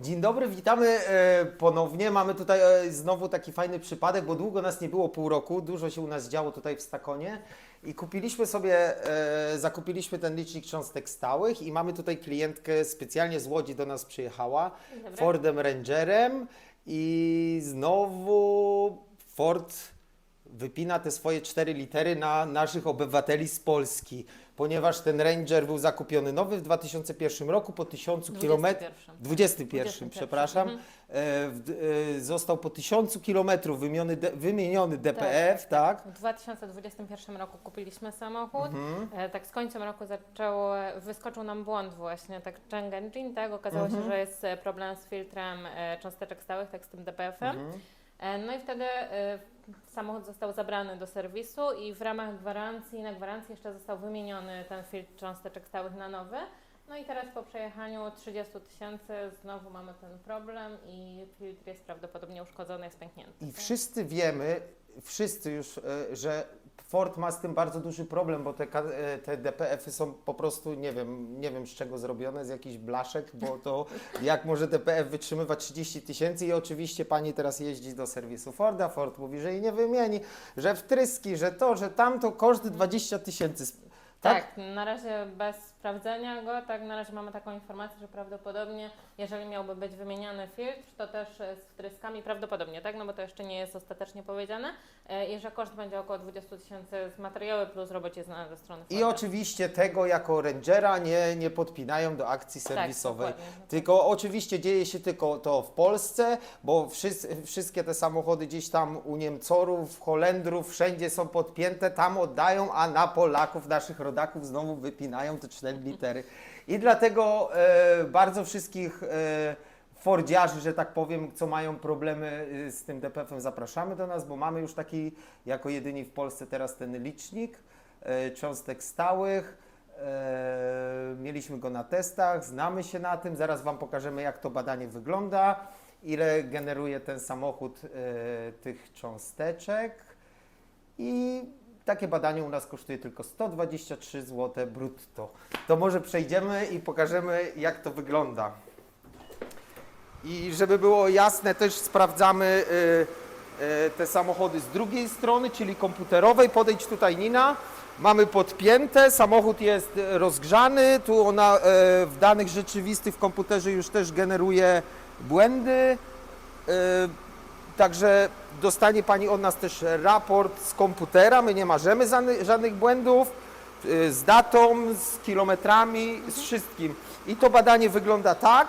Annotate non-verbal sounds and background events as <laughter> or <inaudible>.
Dzień dobry, witamy e, ponownie. Mamy tutaj e, znowu taki fajny przypadek, bo długo nas nie było, pół roku, dużo się u nas działo tutaj w Stakonie i kupiliśmy sobie, e, zakupiliśmy ten licznik cząstek stałych i mamy tutaj klientkę specjalnie z Łodzi do nas przyjechała. Fordem Rangerem i znowu Ford wypina te swoje cztery litery na naszych obywateli z Polski, ponieważ ten Ranger był zakupiony nowy w 2001 roku po 1000 kilometrów. 21. 21, 21, przepraszam. mhm. E, w, e, został po 1000 kilometrów wymieniony, wymieniony DPF, tak? W 2021 roku kupiliśmy samochód. Mhm. E, Tak z końcem roku zaczął, wyskoczył nam błąd właśnie, tak Engine, tak? Okazało Mhm. się, że jest problem z filtrem e, cząsteczek stałych, tak z tym DPF-em. E, No i wtedy e, samochód został zabrany do serwisu i w ramach gwarancji, na gwarancji jeszcze został wymieniony ten filtr cząsteczek stałych na nowy. No i teraz po przejechaniu 30 tysięcy znowu mamy ten problem i filtr jest prawdopodobnie uszkodzony, jest pęknięty. I wszyscy wiemy, wszyscy już, e, że Ford ma z tym bardzo duży problem, bo te, e, te DPF-y są po prostu, nie wiem, nie wiem z czego zrobione, z jakichś blaszek, bo to <laughs> jak może DPF wytrzymywać 30 tysięcy i oczywiście pani teraz jeździ do serwisu Forda, Ford mówi, że jej nie wymieni, że wtryski, że to, że tamto, koszt 20 tysięcy. Tak? Tak, na razie bez sprawdzenia go, tak na razie mamy taką informację, że prawdopodobnie, jeżeli miałby być wymieniany filtr, to też e, z wtryskami prawdopodobnie, tak, no bo to jeszcze nie jest ostatecznie powiedziane e, i że koszt będzie około 20 tysięcy z materiały plus robocie znane ze strony I Forda. oczywiście tego jako Rangera nie, nie podpinają do akcji Tak, serwisowej. dokładnie. Tylko oczywiście dzieje się tylko to w Polsce, bo wszyscy, wszystkie te samochody gdzieś tam u Niemcorów, Holendrów, wszędzie są podpięte, tam oddają, a na Polaków, naszych rodaków znowu wypinają te cztery litery. I dlatego e, bardzo wszystkich e, Fordziarzy, że tak powiem, co mają problemy y, z tym DPF-em, zapraszamy do nas, bo mamy już taki, jako jedyni w Polsce teraz ten licznik e, cząstek stałych. E, mieliśmy go na testach, znamy się na tym, zaraz Wam pokażemy, jak to badanie wygląda, ile generuje ten samochód e, tych cząsteczek. I takie badanie u nas kosztuje tylko 123 zł brutto. To może przejdziemy i pokażemy, jak to wygląda. I żeby było jasne, też sprawdzamy y, y, te samochody z drugiej strony, czyli komputerowej. Podejdź tutaj Nina. Mamy podpięte, samochód jest rozgrzany. Tu ona y, w danych rzeczywistych w komputerze już też generuje błędy. Y, Także dostanie Pani od nas też raport z komputera. My nie marzymy żadnych, błędów y, z datą, z kilometrami, z wszystkim. I to badanie wygląda tak.